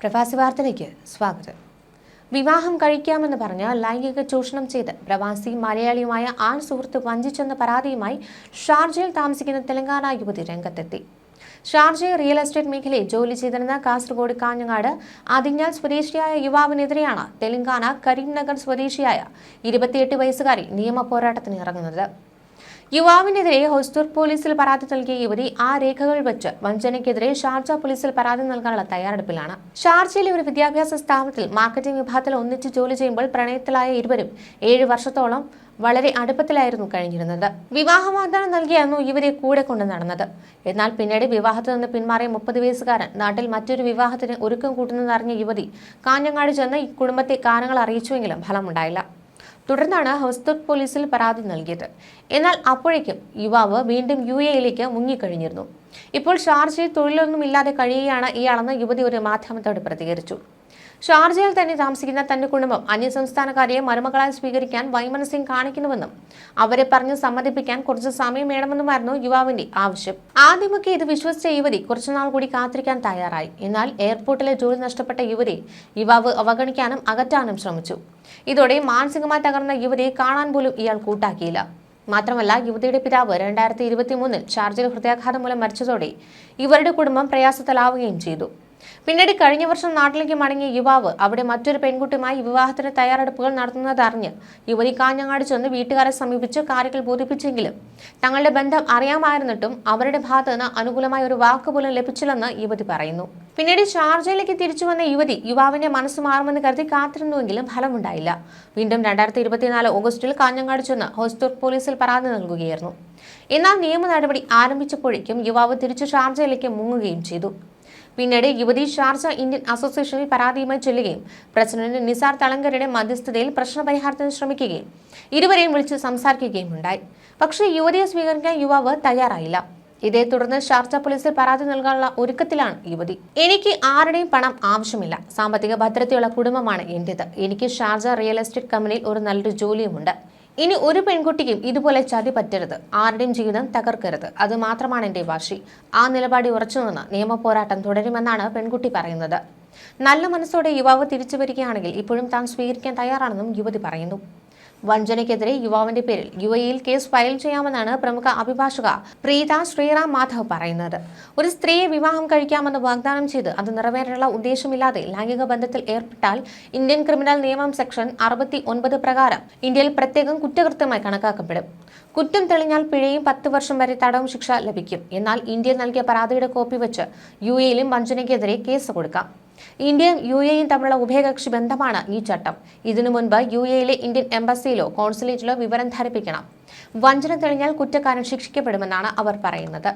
പ്രവാസി വാർത്തയിലേക്ക് സ്വാഗതം. വിവാഹം കഴിക്കാമെന്ന് പറഞ്ഞ് ലൈംഗിക ചൂഷണം ചെയ്ത് പ്രവാസി മലയാളിയുമായ ആൺ സുഹൃത്ത് വഞ്ചിച്ചെന്ന പരാതിയുമായി ഷാർജയിൽ താമസിക്കുന്ന തെലങ്കാന യുവതി രംഗത്തെത്തി. ഷാർജയിൽ റിയൽ എസ്റ്റേറ്റ് മേഖലയിൽ ജോലി ചെയ്തിരുന്ന കാസർഗോഡ് കാഞ്ഞങ്ങാട് അതിഞ്ഞാൽ സ്വദേശിയായ യുവാവിനെതിരെയാണ് തെലങ്കാന കരീംനഗർ സ്വദേശിയായ ഇരുപത്തിയെട്ട് വയസ്സുകാരി നിയമ പോരാട്ടത്തിന് ഇറങ്ങുന്നത്. യുവാവിനെതിരെ ഹൊസ്തൂർ പോലീസിൽ പരാതി നൽകിയ യുവതി ആ രേഖകൾ വെച്ച് വഞ്ചനയ്ക്കെതിരെ ഷാർജ പോലീസിൽ പരാതി നൽകാനുള്ള തയ്യാറെടുപ്പിലാണ്. ഷാർജയിലെ ഒരു വിദ്യാഭ്യാസ സ്ഥാപനത്തിൽ മാർക്കറ്റിംഗ് വിഭാഗത്തിൽ ഒന്നിച്ച് ജോലി ചെയ്യുമ്പോൾ പ്രണയത്തിലായ ഇരുവരും ഏഴ് വർഷത്തോളം വളരെ അടുപ്പത്തിലായിരുന്നു കഴിഞ്ഞിരുന്നത്. വിവാഹ വാഗ്ദാനം നൽകിയായിരുന്നു ഇവരെ കൂടെ കൊണ്ട് നടന്നത്. എന്നാൽ പിന്നീട് വിവാഹത്തിൽ നിന്ന് പിന്മാറിയ മുപ്പത് വയസ്സുകാരൻ നാട്ടിൽ മറ്റൊരു വിവാഹത്തിന് ഒരുക്കം കൂട്ടുന്നതറിഞ്ഞ യുവതി കാഞ്ഞങ്ങാട് ചെന്ന് കുടുംബത്തെ കാരണങ്ങൾ അറിയിച്ചുവെങ്കിലും ഫലമുണ്ടായില്ല. തുടർന്നാണ് ഹൗസ്തുക് പോലീസിൽ പരാതി നൽകിയത്. എന്നാൽ അപ്പോഴേക്കും യുവാവ് വീണ്ടും യു എയിലേക്ക് മുങ്ങിക്കഴിഞ്ഞിരുന്നു. ഇപ്പോൾ ഷാർജയിൽ തൊഴിലൊന്നുമില്ലാതെ കഴിയുകയാണ് ഇയാളെന്ന് യുവതി ഒരു മാധ്യമത്തോട് പ്രതികരിച്ചു. ഷാർജയിൽ തന്നെ താമസിക്കുന്ന തന്റെ കുടുംബം അന്യസംസ്ഥാനക്കാരെ മരുമകളായി സ്വീകരിക്കാൻ വൈമനസ്യം കാണിക്കുന്നുവെന്നും അവരെ പറഞ്ഞ് സമ്മതിപ്പിക്കാൻ കുറച്ച് സമയം വേണമെന്നുമായിരുന്നു യുവാവിന്റെ ആവശ്യം. ആദ്യമൊക്കെ ഇത് വിശ്വസിച്ച യുവതി കുറച്ചുനാൾ കൂടി കാത്തിരിക്കാൻ തയ്യാറായി. എന്നാൽ എയർപോർട്ടിലെ ജോലി നഷ്ടപ്പെട്ട യുവതി യുവാവ് അവഗണിക്കാനും അകറ്റാനും ശ്രമിച്ചു. ഇതോടെ മാനസികമായി തകർന്ന യുവതിയെ കാണാൻ പോലും ഇയാൾ കൂട്ടാക്കിയില്ല. മാത്രമല്ല യുവതിയുടെ പിതാവ് രണ്ടായിരത്തി ഇരുപത്തി മൂന്നിൽ ഷാർജയിൽ ഹൃദയാഘാതം മൂലം മരിച്ചതോടെ ഇവരുടെ കുടുംബം പ്രയാസത്തിലാവുകയും ചെയ്തു. പിന്നീട് കഴിഞ്ഞ വർഷം നാട്ടിലേക്ക് മടങ്ങിയ യുവാവ് അവിടെ മറ്റൊരു പെൺകുട്ടിയുമായി വിവാഹത്തിന് തയ്യാറെടുപ്പുകൾ നടത്തുന്നതറിഞ്ഞ് യുവതി കാഞ്ഞങ്ങാട് ചെന്ന് വീട്ടുകാരെ സമീപിച്ച് കാര്യങ്ങൾ ബോധിപ്പിച്ചെങ്കിലും തങ്ങളുടെ ബന്ധം അറിയാമായിരുന്നിട്ടും അവരുടെ ഭാഗത്ത് നിന്ന് അനുകൂലമായ ഒരു വാക്ക് പോലും ലഭിച്ചില്ലെന്ന് യുവതി പറയുന്നു. പിന്നീട് ഷാർജയിലേക്ക് തിരിച്ചു വന്ന യുവതി യുവാവിന്റെ മനസ്സ് മാറുമെന്ന് കരുതി കാത്തിരുന്നുവെങ്കിലും ഫലമുണ്ടായില്ല. വീണ്ടും രണ്ടായിരത്തി ഇരുപത്തിനാല് ഓഗസ്റ്റിൽ കാഞ്ഞങ്ങാട് ചെന്ന് ഹോസ്തൂർ പോലീസിൽ പരാതി നൽകുകയായിരുന്നു. എന്നാൽ നിയമ നടപടി ആരംഭിച്ചപ്പോഴേക്കും യുവാവ് തിരിച്ചു ഷാർജയിലേക്ക് മുങ്ങുകയും ചെയ്തു. പിന്നീട് യുവതി ഷാർജ ഇന്ത്യൻ അസോസിയേഷനിൽ പരാതിയുമായി ചെല്ലുകയും പ്രസിഡന്റ് നിസാർ തളങ്കരയുടെ മധ്യസ്ഥതയിൽ പ്രശ്നപരിഹാരത്തിന് ശ്രമിക്കുകയും ഇരുവരെയും വിളിച്ച് സംസാരിക്കുകയും ഉണ്ടായി. പക്ഷേ യുവതിയെ സ്വീകരിക്കാൻ യുവാവ് തയ്യാറായില്ല. ഇതേ തുടർന്ന് ഷാർജ പോലീസിൽ പരാതി നൽകാനുള്ള ഒരുക്കത്തിലാണ് യുവതി. എനിക്ക് ആരുടെയും പണം ആവശ്യമില്ല. സാമ്പത്തിക ഭദ്രതയുള്ള കുടുംബമാണ് എന്റേത്. എനിക്ക് ഷാർജ റിയൽ എസ്റ്റേറ്റ് കമ്പനിയിൽ ഒരു നല്ലൊരു ജോലിയുമുണ്ട്. ഇനി ഒരു പെൺകുട്ടിക്കും ഇതുപോലെ ചതി പറ്റരുത്. ആരുടെയും ജീവിതം തകർക്കരുത്. അത് മാത്രമാണ് എന്റെ വാശി. ആ നിലപാടി ഉറച്ചു നിന്ന് നിയമ പോരാട്ടം തുടരുമെന്നാണ് പെൺകുട്ടി പറയുന്നത്. നല്ല മനസ്സോടെ യുവാവ് തിരിച്ചു വരികയാണെങ്കിൽ ഇപ്പോഴും താൻ സ്വീകരിക്കാൻ തയ്യാറാണെന്നും യുവതി പറയുന്നു. വഞ്ചനയ്ക്കെതിരെ യുവാവിന്റെ പേരിൽ യു എയിൽ കേസ് ഫയൽ ചെയ്യാമെന്നാണ് പ്രമുഖ അഭിഭാഷക പ്രീത ശ്രീറാം മാധവ് പറയുന്നത്. ഒരു സ്ത്രീയെ വിവാഹം കഴിക്കാമെന്ന് വാഗ്ദാനം ചെയ്ത് അത് നിറവേറാനുള്ള ഉദ്ദേശമില്ലാതെ ലൈംഗിക ബന്ധത്തിൽ ഏർപ്പെട്ടാൽ ഇന്ത്യൻ ക്രിമിനൽ നിയമം സെക്ഷൻ അറുപത്തി ഒൻപത് പ്രകാരം ഇന്ത്യയിൽ പ്രത്യേകം കുറ്റകൃത്യമായി കണക്കാക്കപ്പെടും. കുറ്റം തെളിഞ്ഞാൽ പിഴയും പത്ത് വർഷം വരെ തടവും ശിക്ഷ ലഭിക്കും. എന്നാൽ ഇന്ത്യ നൽകിയ പരാതിയുടെ കോപ്പി വെച്ച് യു എയിലും വഞ്ചനയ്ക്കെതിരെ കേസ് കൊടുക്കാം. ഇന്ത്യയും യു എയും തമ്മിലുള്ള ഉഭയകക്ഷി ബന്ധമാണ് ഈ ചട്ടം. ഇതിനു മുൻപ് യു എയിലെ ഇന്ത്യൻ എംബസിയിലോ കോൺസുലേറ്റിലോ വിവരം ധരിപ്പിക്കണം. വഞ്ചന തെളിഞ്ഞാൽ കുറ്റക്കാരൻ ശിക്ഷിക്കപ്പെടുമെന്നാണ് അവർ പറയുന്നത്.